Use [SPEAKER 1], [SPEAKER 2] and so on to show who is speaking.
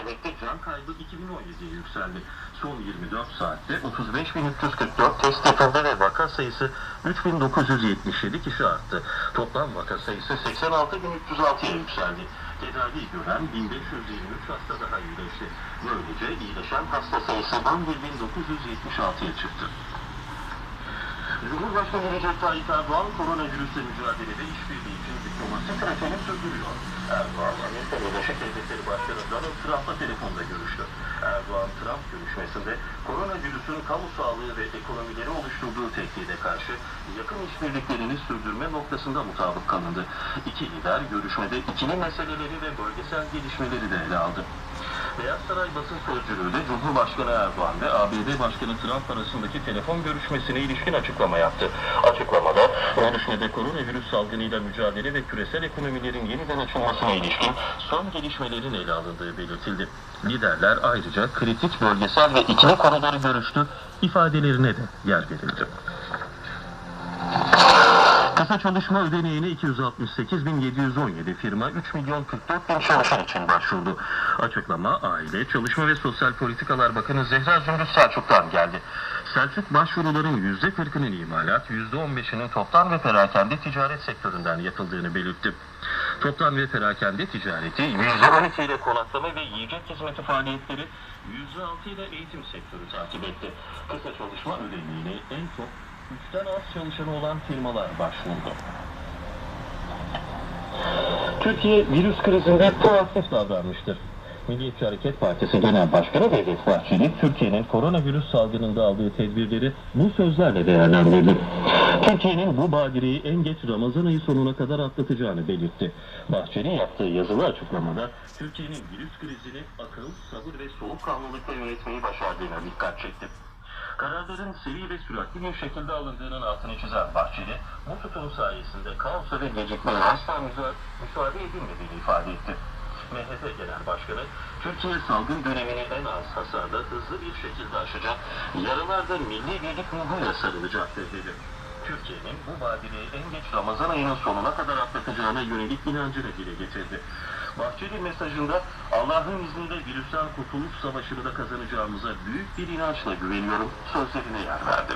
[SPEAKER 1] kaybetti. Can kaybı 2017'ye yükseldi. Son 24 saatte 35.344 test yapıldı ve vaka sayısı 3.977 kişi arttı. Toplam vaka sayısı 86.306'ya yükseldi. Tedavi gören 1523 hasta daha iyileşti. Böylece iyileşen hasta sayısı 11.976'ya çıktı. Cumhurbaşkanı Recep Tayyip Erdoğan koronavirüsle mücadelede işbirliği için diplomasi trafiğini sürdürüyor. Erdoğan, Amerika Birleşik Devletleri Başkanı Trump'la telefonda görüştü. Erdoğan-Trump görüşmesinde koronavirüsün kamu sağlığı ve ekonomileri oluşturduğu tehdide karşı yakın işbirliklerini sürdürme noktasında mutabık kalındı. İki lider görüşmede ikili meseleleri ve bölgesel gelişmeleri de ele aldı. Beyaz Saray basın sözcülüğü de Cumhurbaşkanı Erdoğan ve ABD Başkanı Trump arasındaki telefon görüşmesine ilişkin açıklama yaptı. Açıklamada görüşmede koronavirüs salgınıyla mücadele ve küresel ekonomilerin yeniden açılmasına ilişkin son gelişmelerin ele alındığı belirtildi. Liderler ayrıca kritik bölgesel ve ikili konuları görüştü, ifadelerine de yer verildi. Kısa çalışma ödeneğine 268.717 firma 3 milyon 44 bin çalışan için başvurdu. Açıklama Aile, Çalışma ve Sosyal Politikalar Bakanı Zehra Zümrüt Selçuk'tan geldi. Selçuk başvuruların %40'ının imalat, %15'inin toptan ve perakende ticaret sektöründen yapıldığını belirtti. Toptan ve perakende ticareti %12 ile konaklama ve yiyecek hizmeti faaliyetleri %6 ile eğitim sektörü takip etti. Kısa çalışma ödeneğine en çok üçten az çalışanı olan firmalar başvurdu. Türkiye virüs krizinde proaktif davranmıştır. Milliyetçi Hareket Partisi Genel Başkanı Devlet Bahçeli, Türkiye'nin koronavirüs salgınında aldığı tedbirleri bu sözlerle değerlendirdi. Türkiye'nin bu badireyi en geç Ramazan ayı sonuna kadar atlatacağını belirtti. Bahçeli yaptığı yazılı açıklamada Türkiye'nin virüs krizini akıl, sabır ve soğukkanlılıkla yönetmeyi başardığına dikkat çekti. Kararların seri ve süratli bir şekilde alındığının altını çizen Bahçeli, bu tutum sayesinde kaosa ve gecikmeye asla müsa- müsaade edilmediğini ifade etti. MHP Genel Başkanı, Türkiye salgın dönemini en az hasarda hızlı bir şekilde aşacak, yaralarda milli birlik ruhuyla sarılacaktır dedi. Türkiye'nin bu badireyi en geç Ramazan ayının sonuna kadar atlatacağına yönelik inancını dile getirdi. Bahçeli mesajında Allah'ın izniyle virüsten kurtuluş savaşını da kazanacağımıza büyük bir inançla güveniyorum sözlerine yer verdi.